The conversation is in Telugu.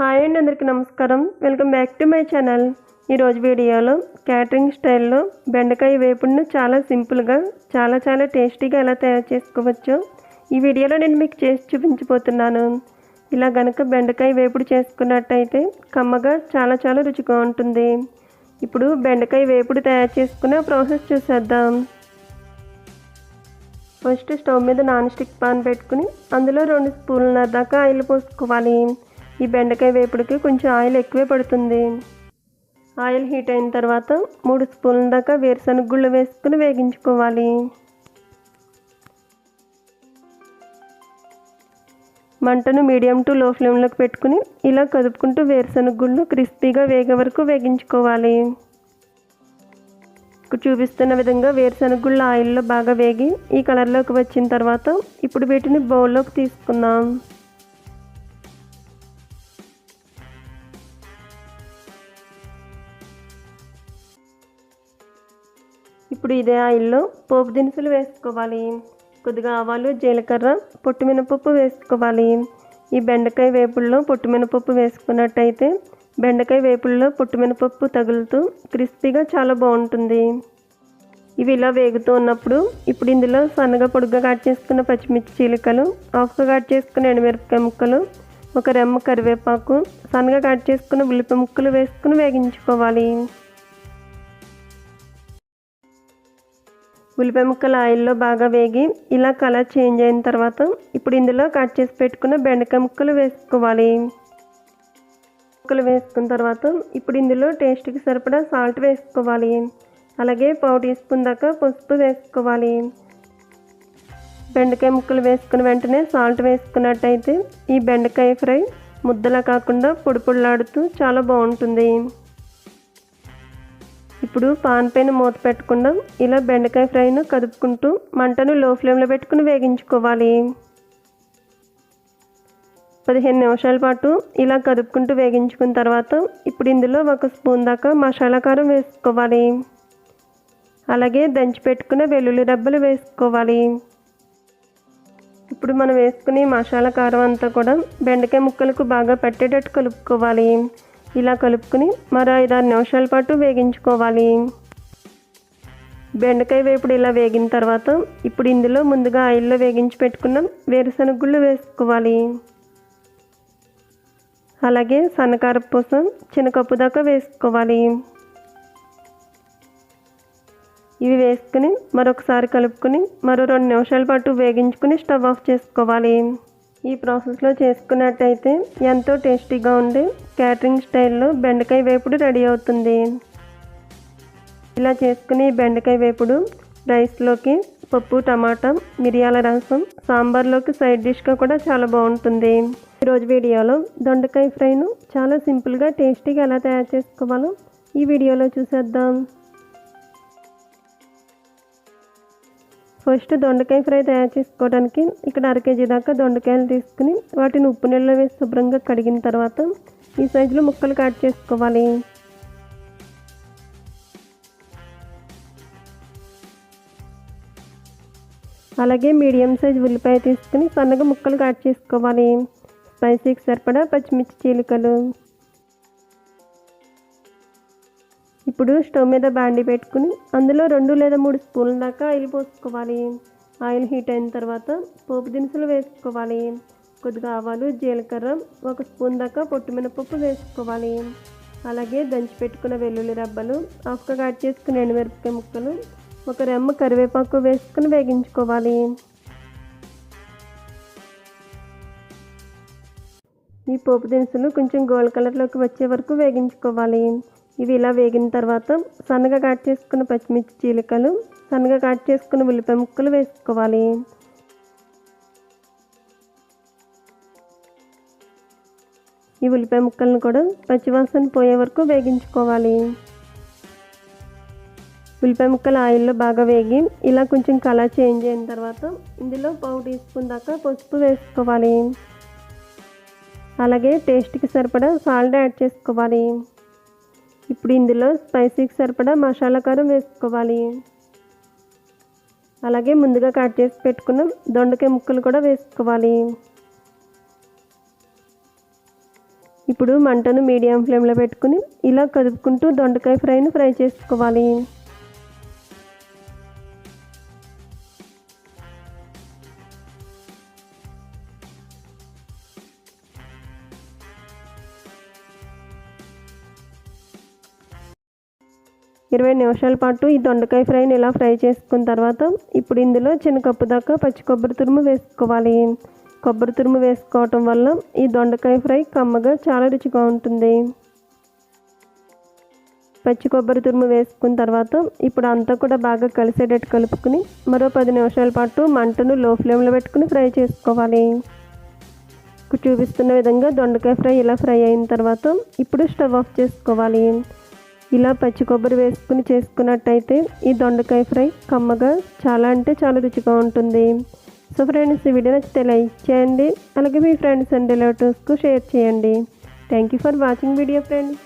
హాయ్ అండి అందరికి నమస్కారం. Welcome back to my channel ఈరోజు వీడియోలో క్యాటరింగ్ స్టైల్లో బెండకాయ వేపుడును చాలా సింపుల్గా చాలా చాలా టేస్టీగా ఎలా తయారు చేసుకోవచ్చో ఈ వీడియోలో నేను మీకు చేసి చూపించబోతున్నాను. ఇలా గనక బెండకాయ వేపుడు చేసుకున్నట్టయితే కమ్మగా చాలా చాలా రుచిగా ఉంటుంది. ఇప్పుడు బెండకాయ వేపుడు తయారు చేసుకునే ప్రాసెస్ చూసేద్దాం. ఫస్ట్ స్టవ్ మీద నాన్ స్టిక్ పాన్ పెట్టుకుని అందులో రెండు స్పూన్ల దాకా ఆయిల్ పోసుకోవాలి. ఈ బెండకాయ వేపుడికి కొంచెం ఆయిల్ ఎక్కువే పడుతుంది. ఆయిల్ హీట్ అయిన తర్వాత మూడు స్పూన్ల దాకా వేరుశనగ గుళ్ళు వేసుకుని వేగించుకోవాలి. మంటను మీడియం టు లో ఫ్లేమ్లోకి పెట్టుకుని ఇలా కదుపుకుంటూ వేరుశనగ గుళ్ళు క్రిస్పీగా వేగే వరకు వేగించుకోవాలి. చూపిస్తున్న విధంగా వేరుశనగ గుళ్ళు ఆయిల్లో బాగా వేగి ఈ కలర్లోకి వచ్చిన తర్వాత ఇప్పుడు వీటిని బౌల్లోకి తీసుకుందాం. ఇప్పుడు ఇదే ఆయిల్లో పోపు దినుసులు వేసుకోవాలి. కొద్దిగా ఆవాలు జీలకర్ర పొట్టు మినపప్పు వేసుకోవాలి. ఈ బెండకాయ వేపుల్లో పొట్టు మినపప్పు వేసుకున్నట్టయితే బెండకాయ వేపుల్లో పొట్టు మినపప్పు తగులుతూ క్రిస్పీగా చాలా బాగుంటుంది. ఇవి ఇలా వేగుతూ ఉన్నప్పుడు ఇప్పుడు ఇందులో సన్నగా పొడుగ్గా కట్ చేసుకున్న పచ్చిమిర్చి చీలికలు హాఫ్గా కట్ చేసుకున్న ఎండుమిరపకాయ ముక్కలు ఒక రెమ్మ కరివేపాకు సన్నగా కట్ చేసుకున్న ఉల్లిపాయ ముక్కలు వేసుకుని వేగించుకోవాలి. ఉల్లిపాయ ముక్కలు ఆయిల్లో బాగా వేగి ఇలా కలర్ చేంజ్ అయిన తర్వాత ఇప్పుడు ఇందులో కట్ చేసి పెట్టుకున్న బెండకాయ ముక్కలు వేసుకోవాలి. ముక్కలు వేసుకున్న తర్వాత ఇప్పుడు ఇందులో టేస్ట్కి సరిపడా సాల్ట్ వేసుకోవాలి. అలాగే పావు టీ స్పూన్ దాకా పసుపు వేసుకోవాలి. బెండకాయ ముక్కలు వేసుకున్న వెంటనే సాల్ట్ వేసుకున్నట్టయితే ఈ బెండకాయ ఫ్రై ముద్దలా కాకుండా పొడి పొడిలాడుతూ చాలా బాగుంటుంది. ఇప్పుడు పాన్ పైన మూత పెట్టకుండా ఇలా బెండకాయ ఫ్రైను కదుపుకుంటూ మంటను లో ఫ్లేమ్లో పెట్టుకుని వేగించుకోవాలి. పదిహేను నిమిషాల పాటు ఇలా కదుపుకుంటూ వేగించుకున్న తర్వాత ఇప్పుడు ఇందులో ఒక స్పూన్ దాకా మసాలా కారం వేసుకోవాలి. అలాగే దంచి పెట్టుకున్న వెల్లుల్లి డబ్బలు వేసుకోవాలి. ఇప్పుడు మనం వేసుకునే మసాలా కారం అంతా కూడా బెండకాయ ముక్కలకు బాగా పట్టేటట్టు కలుపుకోవాలి. ఇలా కలుపుకుని మరో ఐదారు నిమిషాల పాటు వేగించుకోవాలి. బెండకాయ వేపుడు ఇలా వేగిన తర్వాత ఇప్పుడు ఇందులో ముందుగా ఆయిల్లో వేగించి పెట్టుకున్న వేరుశనగ గుళ్ళు వేసుకోవాలి. అలాగే సన్నకారపూసం చిన్న కప్పు దాకా వేసుకోవాలి. ఇవి వేసుకుని మరొకసారి కలుపుకొని మరో రెండు నిమిషాల పాటు వేగించుకుని స్టవ్ ఆఫ్ చేసుకోవాలి. ఈ ప్రాసెస్లో చేసుకున్నట్టయితే ఎంతో టేస్టీగా ఉండే క్యాటరింగ్ స్టైల్లో బెండకాయ వేపుడు రెడీ అవుతుంది. ఇలా చేసుకుని బెండకాయ వేపుడు రైస్లోకి పప్పు టమాటా మిరియాల రసం సాంబార్లోకి సైడ్ డిష్గా కూడా చాలా బాగుంటుంది. ఈరోజు వీడియోలో దొండకాయ ఫ్రైను చాలా సింపుల్గా టేస్టీగా ఎలా తయారు చేసుకోవాలో ఈ వీడియోలో చూసేద్దాం. ఫస్ట్ దొండకాయ ఫ్రై తయారు చేసుకోవడానికి ఇక్కడ అర కేజీ దాకా దొండకాయలు తీసుకుని వాటిని ఉప్పు నీళ్ళలో వేసి శుభ్రంగా కడిగిన తర్వాత ఈ సైజులో ముక్కలు కట్ చేసుకోవాలి. అలాగే మీడియం సైజ్ ఉల్లిపాయ తీసుకుని సన్నగా ముక్కలు కట్ చేసుకోవాలి. స్పైసీకి సరిపడా పచ్చిమిర్చి చీలికలు. ఇప్పుడు స్టవ్ మీద బాండి పెట్టుకుని అందులో రెండు లేదా మూడు స్పూన్ల దాకా ఆయిల్ పోసుకోవాలి. ఆయిల్ హీట్ అయిన తర్వాత పోపు దినుసులు వేసుకోవాలి. కొద్దిగా ఆవాలు జీలకర్ర ఒక స్పూన్ దాకా పొట్టు మినపప్పు వేసుకోవాలి. అలాగే దంచి పెట్టుకున్న వెల్లుల్లి రబ్బలు హాఫ్గా కట్ చేసుకున్న ఎండుమిరపకాయ ముక్కలు ఒక రెమ్మ కరివేపాకు వేసుకుని వేగించుకోవాలి. ఈ పోపు దినుసులు కొంచెం గోల్డ్ కలర్లోకి వచ్చే వరకు వేగించుకోవాలి. ఇవి ఇలా వేగిన తర్వాత సన్నగా కట్ చేసుకున్న పచ్చిమిర్చి చీలికలు సన్నగా కట్ చేసుకున్న ఉల్లిపాయ ముక్కలు వేసుకోవాలి. ఈ ఉల్లిపాయ ముక్కలను కూడా పచ్చివాసన పోయే వరకు వేగించుకోవాలి. ఉల్లిపాయ ముక్కలు ఆయిల్లో బాగా వేగి ఇలా కొంచెం కలర్ చేంజ్ అయిన తర్వాత ఇందులో పావు టీ స్పూన్ దాకా పసుపు వేసుకోవాలి. అలాగే టేస్ట్కి సరిపడా సాల్ట్ యాడ్ చేసుకోవాలి. ఇప్పుడు ఇందులో స్పైసీకి సరిపడా మసాలా కారం వేసుకోవాలి. అలాగే ముందుగా కట్ చేసి పెట్టుకున్న దొండకాయ ముక్కలు కూడా వేసుకోవాలి. ఇప్పుడు మంటను మీడియం ఫ్లేమ్లో పెట్టుకుని ఇలా కదుపుకుంటూ దొండకాయ ఫ్రైని ఫ్రై చేసుకోవాలి. ఇరవై నిమిషాల పాటు ఈ దొండకాయ ఫ్రైని ఇలా ఫ్రై చేసుకున్న తర్వాత ఇప్పుడు ఇందులో చిన్న కప్పు దాకా పచ్చి కొబ్బరి తురుము వేసుకోవాలి. కొబ్బరి తురుము వేసుకోవటం వల్ల ఈ దొండకాయ ఫ్రై కమ్మగా చాలా రుచిగా ఉంటుంది. పచ్చి కొబ్బరి తురుము వేసుకున్న తర్వాత ఇప్పుడు అంతా కూడా బాగా కలిసేటట్టు కలుపుకుని మరో పది నిమిషాల పాటు మంటను లో ఫ్లేమ్లో పెట్టుకుని ఫ్రై చేసుకోవాలి. చూపిస్తున్న విధంగా దొండకాయ ఫ్రై ఇలా ఫ్రై అయిన తర్వాత ఇప్పుడు స్టవ్ ఆఫ్ చేసుకోవాలి. ఇలా పచ్చి కొబ్బరి వేసుకుని చేసుకున్నట్టయితే ఈ దొండకాయ ఫ్రై కమ్మగా చాలా అంటే చాలా రుచిగా ఉంటుంది. సో ఫ్రెండ్స్ ఈ వీడియో నచ్చితే లైక్ చేయండి. అలాగే మీ ఫ్రెండ్స్ అండ్ రిలేటివ్స్కు షేర్ చేయండి. Thank you for watching video friends